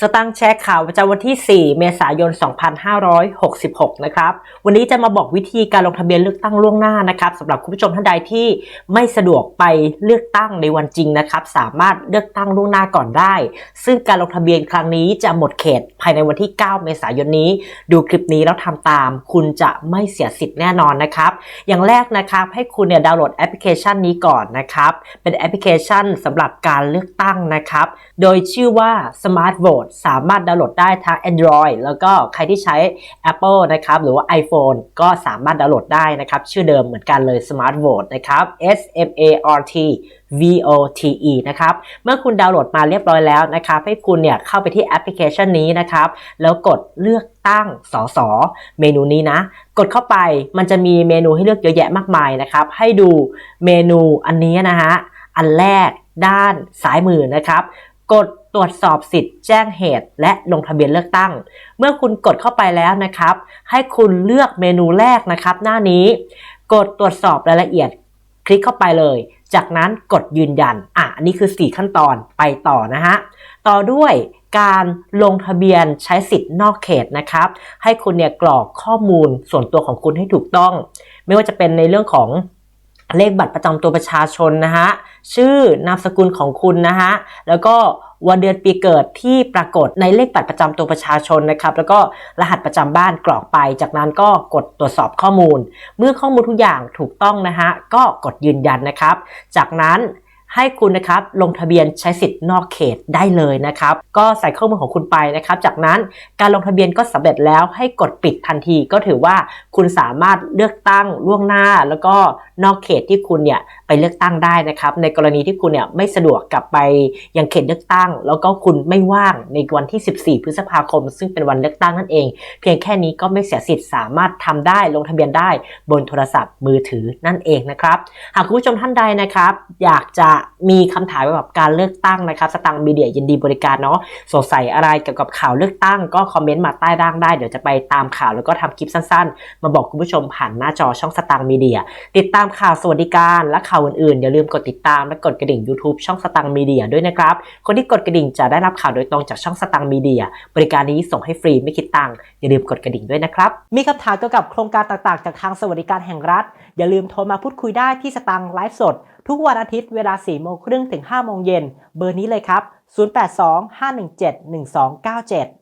สตังค์แชร์ข่าวประจำวันที่ 4 เมษายน 2566 นะครับ วันนี้จะมาบอกวิธีการลงทะเบียนเลือกตั้งล่วงหน้านะครับสำหรับคุณผู้ชมท่านใดที่ไม่สะดวกไปเลือกตั้งในวันจริงนะครับ สามารถเลือกตั้งล่วงหน้าก่อนได้ ซึ่งการลงทะเบียนครั้งนี้จะหมดเขตภายในวันที่ 9 เมษายนนี้ ดูคลิปนี้แล้วทำตาม คุณจะไม่เสียสิทธิ์แน่นอนนะครับ อย่างแรกนะครับให้คุณเนี่ยดาวน์โหลดแอปพลิเคชันนี้ก่อนนะครับ เป็นแอปพลิเคชันสำหรับการเลือกตั้งนะครับ โดยชื่อว่า Smart Vote สามารถดาวน์โหลดได้ทั้ง Android แล้วก็ใครที่ใช้ Apple นะครับ หรือว่า iPhone ก็สามารถดาวน์โหลดได้นะครับ ชื่อเดิมเหมือนกันเลย Smart Vote นะครับ S M A R T V O T E นะครับ เมื่อคุณดาวน์โหลดมาเรียบร้อยแล้วนะครับ ให้คุณเนี่ยเข้าไปที่แอปพลิเคชันนี้นะครับ แล้วกดเลือกตั้งสสเมนูนี้นะ กดเข้าไปมันจะมีเมนูให้เลือกเยอะแยะมากมายนะครับ ให้ดูเมนูอันนี้นะฮะ อันแรกด้านซ้ายมือนะครับ กดตรวจสอบสิทธิ์แจ้งเหตุ และลงทะเบียนเลือกตั้ง เมื่อคุณกดเข้าไปแล้วนะครับ ให้คุณเลือกเมนูแรกนะครับ หน้านี้ กดตรวจสอบรายละเอียด คลิกเข้าไปเลย จากนั้นกดยืนยัน อะอันนี้คือ 4 ขั้นตอนไปต่อนะฮะต่อด้วยการลงทะเบียนใช้สิทธิ์นอกเขตนะครับ ให้คุณเนี่ยกรอกข้อมูลส่วนตัวของคุณให้ถูกต้อง ไม่ว่าจะเป็นในเรื่องของ เลขบัตรประจำตัวประชาชนนะฮะชื่อนามสกุลของคุณนะฮะแล้วก็วันเดือนปีเกิดที่ปรากฏในเลขบัตรประจำตัวประชาชนนะครับแล้วก็รหัสประจำบ้านกรอกไป จากนั้นก็กดตรวจสอบข้อมูล เมื่อข้อมูลทุกอย่างถูกต้องนะฮะก็กดยืนยันนะครับ จากนั้นให้คุณนะครับลงทะเบียนใช้สิทธิ์นอกเขตได้เลยนะครับ ก็ใส่ข้อมูลของคุณไปนะครับ จากนั้นการลงทะเบียนก็สำเร็จแล้วให้กดปิดทันทีก็ถือว่าคุณสามารถเลือกตั้งล่วงหน้า แล้วก็นอกเขตที่คุณเนี่ยไปเลือกตั้งได้นะครับ ในกรณีที่คุณเนี่ยไม่สะดวกกลับไปยังเขตเลือกตั้ง แล้วก็คุณไม่ว่างในวันที่ 14 พฤษภาคม ซึ่งเป็นวันเลือกตั้งนั่นเอง เพียงแค่นี้ก็ไม่เสียสิทธิ์สามารถทำได้ลงทะเบียนได้บนโทรศัพท์มือถือนั่นเองนะครับ หากคุณผู้ชมท่านใดนะครับ อยากจะมีคำถามเกี่ยวกับการเลือกตั้งนะครับสตังค์มีเดียยินดีบริการเนาะสงสัยอะไรเกี่ยวกับข่าวเลือกตั้ง ก็คอมเมนต์มาใต้ร่างได้เดี๋ยวจะไปตามข่าวแล้วก็ทำคลิปสั้นๆมาบอกคุณผู้ชมผ่านหน้าจอช่องสตังค์มีเดีย ติดตามข่าวสวัสดิการและข่าวอื่นๆ อย่าลืมกดติดตามและกดกระดิ่ง YouTube ช่องสตังค์มีเดียด้วยนะครับ คนที่กดกระดิ่งจะได้รับข่าวโดยตรงจากช่องสตังค์มีเดีย บริการนี้ส่งให้ฟรีไม่คิดตังค์อย่าลืมกดกระดิ่งด้วยนะครับ มีคำถามเกี่ยวกับโครงการต่างๆ จากทางสวัสดิการแห่งรัฐ อย่าลืมโทรมาพูดคุยได้ที่สตังค์ไลฟ์สดทุกวันอาทิตย์เวลา4โมงครึ่งถึง5โมงเย็นเบอร์นี้เลยครับ 0825171297